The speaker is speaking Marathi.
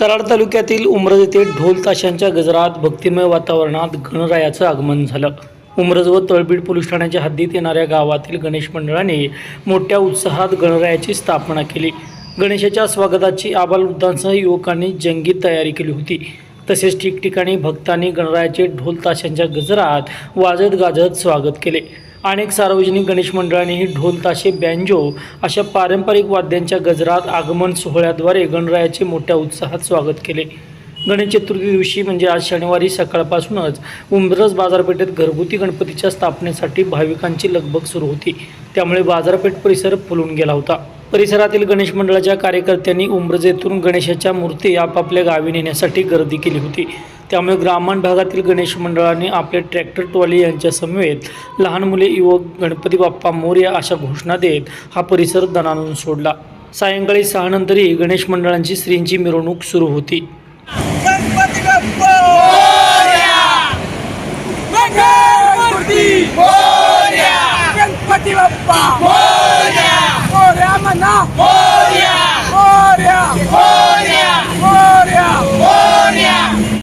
कराड तालुक्यातील उमरज येथे ढोल ताशांच्या गजरात भक्तिमय वातावरणात गणरायाचं आगमन झालं. उमरज व तळबीड पोलीस ठाण्याच्या हद्दीत येणाऱ्या गावातील गणेश मंडळाने मोठ्या उत्साहात गणरायाची स्थापना केली. गणेशाच्या स्वागताची आबालवृद्धांसह युवकांनी जंगी तयारी केली होती. तसेच ठिकठिकाणी भक्तांनी गणरायाचे ढोल ताशांच्या गजरात वाजत गाजत स्वागत केले. अनेक सार्वजनिक गणेश मंडळांनीही ढोल ताशे बँजो अशा पारंपरिक वाद्यांच्या गजरात आगमन सोहळ्याद्वारे गणरायाचे मोठ्या उत्साहात स्वागत केले. गणेश चतुर्थी दिवशी म्हणजे आज शनिवारी सकाळपासूनच उंबरस बाजारपेठेत घरगुती गणपतीच्या स्थापनेसाठी भाविकांची लगबग सुरू होती. त्यामुळे बाजारपेठ परिसर फुलून गेला होता. परिसरातील गणेश मंडळाच्या कार्यकर्त्यांनी उंब्रजेतून गणेशाच्या मूर्ती आपापल्या गावी नेण्यासाठी गर्दी केली होती. त्यामुळे ग्रामीण भागातील गणेश मंडळाने आपले ट्रॅक्टर ट्रॉली यांच्या समवेत लहान मुले युवक गणपती बाप्पा मोर्या अशा घोषणा देत हा परिसर दणानून सोडला. सायंकाळी सहानंतरही गणेश मंडळांची श्रींची मिरवणूक सुरू होती. गणपती बाप्पा!